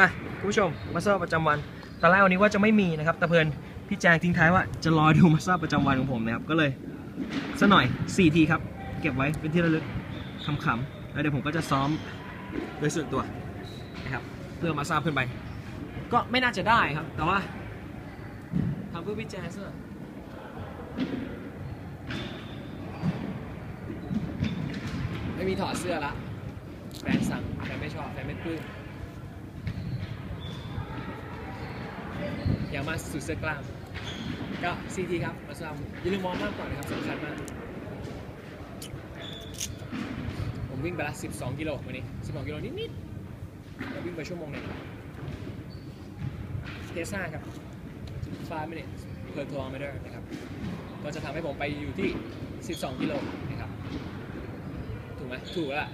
มาคุณผู้ชมมาสอบประจำวันตอนแรกวันนี้ว่าจะไม่มีนะครับแต่เพลินพี่แจงทิ้งท้ายว่าจะรอดูมาสอบประจำวันของผมนะครับก็เลยสักหน่อย4ทีครับเก็บไว้เป็นที่ระลึกขำๆแล้วเดี๋ยวผมก็จะซ้อมโดยส่วนตัวนะครับเพื่อมาทราบขึ้นไป ก็ไม่น่าจะได้ครับ แต่ว่าทำเพื่อพี่แจงซะหน่อไม่มีถอดเสื้อละแฟนสั่งแฟนไม่ชอบแฟนไม่ปลื้ม ยากมาสุดเสื้อกล้าม ก็ซีทีครับมาซ้ำอย่าลืมอร์มากก่อนนะครับสำคัญมาก ผมวิ่งไปละ 12 กิโลวันนี้ 12 กิโลนิดๆแล้ววิ่งไปชั่วโมงหนึงเทสซ่าครับ5 minutes per kilometer นะครับ ก็จะทำให้ผมไปอยู่ที่ 12 กิโลนะครับ ถูกไหมถูกล้วล่ะ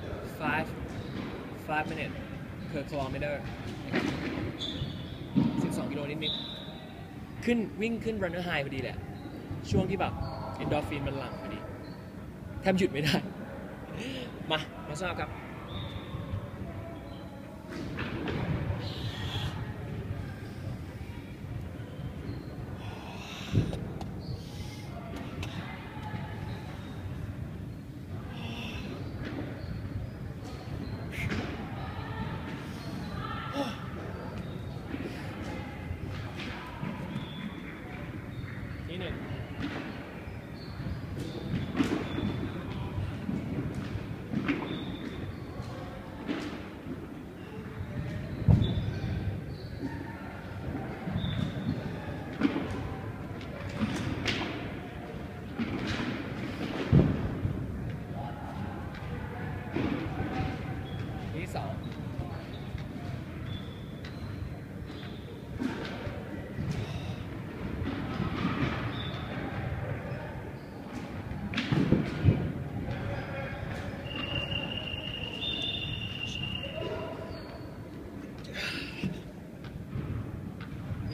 5 5 minutes per kilometer นะครับ12 กิโลนิดๆ ขึ้นวิ่งขึ้น runner high พอดีแหละ ช่วงที่แบบ endorphin มันหลั่งพอดี แทบหยุดไม่ได้ มา มาทราบครับที่ หนึ่ง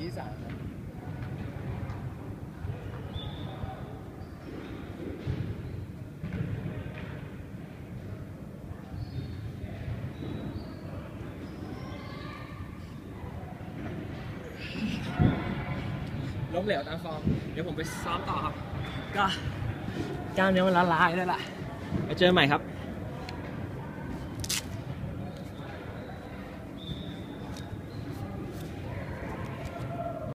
ที่สองที่สามครับล้มเหลวตามฟอร์ม เดี๋ยวผมไปซ้อมต่อครับ ก็กล้ามเนื้อมันละลายแล้วล่ะไปเจอกันใหม่ครับ